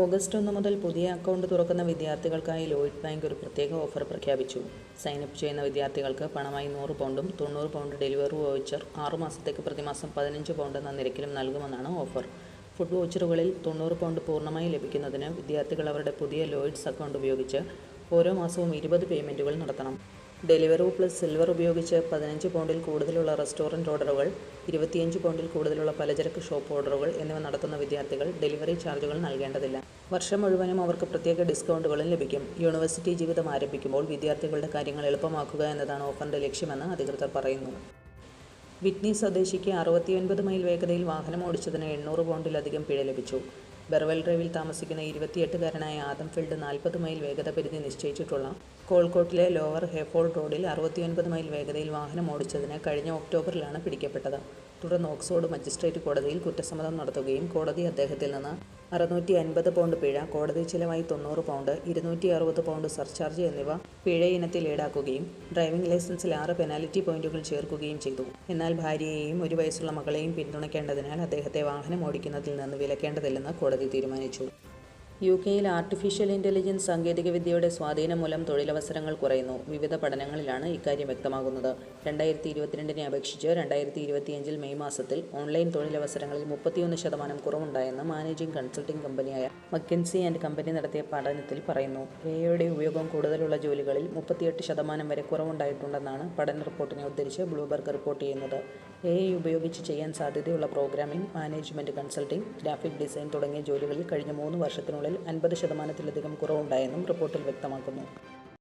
August ഒന്ന് മുതൽ പുതിയ അക്കൗണ്ട് തുറക്കുന്ന വിദ്യാർത്ഥികൾക്കായി ലോയിഡ് ബാങ്ക് ഒരു പ്രത്യേക ഓഫർ പ്രഖ്യാപിച്ചു. സൈനപ്പ് ചെയ്യുന്ന വിദ്യാർത്ഥികൾക്ക് പണമായി നൂറ് പൗണ്ടും തൊണ്ണൂറ് പൗണ്ട് ഡെലിവറി വൗച്ചർ ആറുമാസത്തേക്ക് പ്രതിമാസം പതിനഞ്ച് പൗണ്ട് എന്ന നിരക്കിലും നൽകുമെന്നാണ് ഓഫർ. ഫുഡ് വൗച്ചറുകളിൽ തൊണ്ണൂറ് പൗണ്ട് പൂർണമായി ലഭിക്കുന്നതിന് വിദ്യാർത്ഥികൾ അവരുടെ പുതിയ ലോയിഡ്സ് അക്കൗണ്ട് ഉപയോഗിച്ച് ഓരോ മാസവും ഇരുപത് പേയ്മെന്റുകൾ നടത്തണം. ഡെലിവറി പ്ലസ് സിൽവർ ഉപയോഗിച്ച് പതിനഞ്ച് പൗണ്ടിൽ കൂടുതലുള്ള റെസ്റ്റോറന്റ് ഓർഡറുകൾ ഇരുപത്തിയഞ്ച് പൗണ്ടിൽ കൂടുതലുള്ള പലചരക്ക് ഷോപ്പ് ഓർഡറുകൾ എന്നിവ നടത്തുന്ന വിദ്യാർത്ഥികൾ ഡെലിവറി ചാർജുകൾ നൽകേണ്ടതില്ല. വർഷം മുഴുവനും അവർക്ക് പ്രത്യേക ഡിസ്കൗണ്ടുകളും ലഭിക്കും. യൂണിവേഴ്സിറ്റി ജീവിതം ആരംഭിക്കുമ്പോൾ വിദ്യാർത്ഥികളുടെ കാര്യങ്ങൾ എളുപ്പമാക്കുക എന്നതാണ് ഓഫറിന്റെ ലക്ഷ്യമെന്ന് അധികൃതർ പറയുന്നു. വിറ്റ്നി സ്വദേശിക്ക് അറുപത്തിയൊൻപത് മൈൽ വേഗതയിൽ വാഹനം ഓടിച്ചതിന് എണ്ണൂറ് പൗണ്ടിലധികം പിഴ ലഭിച്ചു. ബെർവൽ ഡ്രൈവിൽ താമസിക്കുന്ന ഇരുപത്തിയെട്ടുകാരനായ ആദംഫീൽഡ് നാൽപ്പത് മൈൽ വേഗത പരിധി നിശ്ചയിച്ചിട്ടുള്ള കോൾക്കോട്ടിലെ ലോവർ ഹെഫോൾ റോഡിൽ അറുപത്തിയൊൻപത് മൈൽ വേഗതയിൽ വാഹനം ഓടിച്ചതിന് കഴിഞ്ഞ ഒക്ടോബറിലാണ് പിടിക്കപ്പെട്ടത്. തുടർന്ന് ഓക്സ്ഫോർഡ് മജിസ്ട്രേറ്റ് കോടതിയിൽ കുറ്റസമ്മതം നടത്തുകയും കോടതി അദ്ദേഹത്തിൽ നിന്ന് അറുന്നൂറ്റി അൻപത് പൗണ്ട് പിഴ കോടതി ചിലവായി തൊണ്ണൂറ് പൗണ്ട് ഇരുന്നൂറ്റി അറുപത് പൗണ്ട് സർചാർജ് എന്നിവ പിഴ ഇനത്തിൽ ഈടാക്കുകയും ഡ്രൈവിംഗ് ലൈസൻസിൽ ആറ് പെനാൽറ്റി പോയിന്റുകൾ ചേർക്കുകയും ചെയ്തു. എന്നാൽ ഭാര്യയെയും ഒരു വയസ്സുള്ള മകളെയും പിന്തുണയ്ക്കേണ്ടതിനാൽ അദ്ദേഹത്തെ വാഹനം ഓടിക്കുന്നതിൽ നിന്ന് വിലക്കേണ്ടതില്ലെന്ന് കോടതി തീരുമാനിച്ചു. യു കെയിൽ ആർട്ടിഫിഷ്യൽ ഇന്റലിജൻസ് സാങ്കേതികവിദ്യയുടെ സ്വാധീനം മൂലം തൊഴിലവസരങ്ങൾ കുറയുന്നു. വിവിധ പഠനങ്ങളിലാണ് ഇക്കാര്യം വ്യക്തമാകുന്നത്. രണ്ടായിരത്തി ഇരുപത്തിരണ്ടിനെ അപേക്ഷിച്ച് രണ്ടായിരത്തി ഇരുപത്തിയഞ്ചിൽ മെയ് മാസത്തിൽ ഓൺലൈൻ തൊഴിലവസരങ്ങളിൽ മുപ്പത്തിയൊന്ന് ശതമാനം കുറവുണ്ടായെന്ന് മാനേജിംഗ് കൺസൾട്ടിംഗ് കമ്പനിയായ മക്കൻസി ആൻഡ് കമ്പനി നടത്തിയ പഠനത്തിൽ പറയുന്നു. എയുടെ ഉപയോഗം കൂടുതലുള്ള ജോലികളിൽ മുപ്പത്തിയെട്ട് ശതമാനം വരെ കുറവുണ്ടായിട്ടുണ്ടെന്നാണ് പഠന റിപ്പോർട്ടിനെ ഉദ്ധരിച്ച് ബ്ലൂബർഗ് റിപ്പോർട്ട് ചെയ്യുന്നത്. എ ഉപയോഗിച്ച് ചെയ്യാൻ സാധ്യതയുള്ള programming management consulting graphic design തുടങ്ങിയ ജോലികളിൽ കഴിഞ്ഞ മൂന്ന് വർഷത്തിനുള്ളിൽ അൻപത് ശതമാനത്തിലധികം കുറവുണ്ടായെന്നും റിപ്പോർട്ടിൽ വ്യക്തമാക്കുന്നു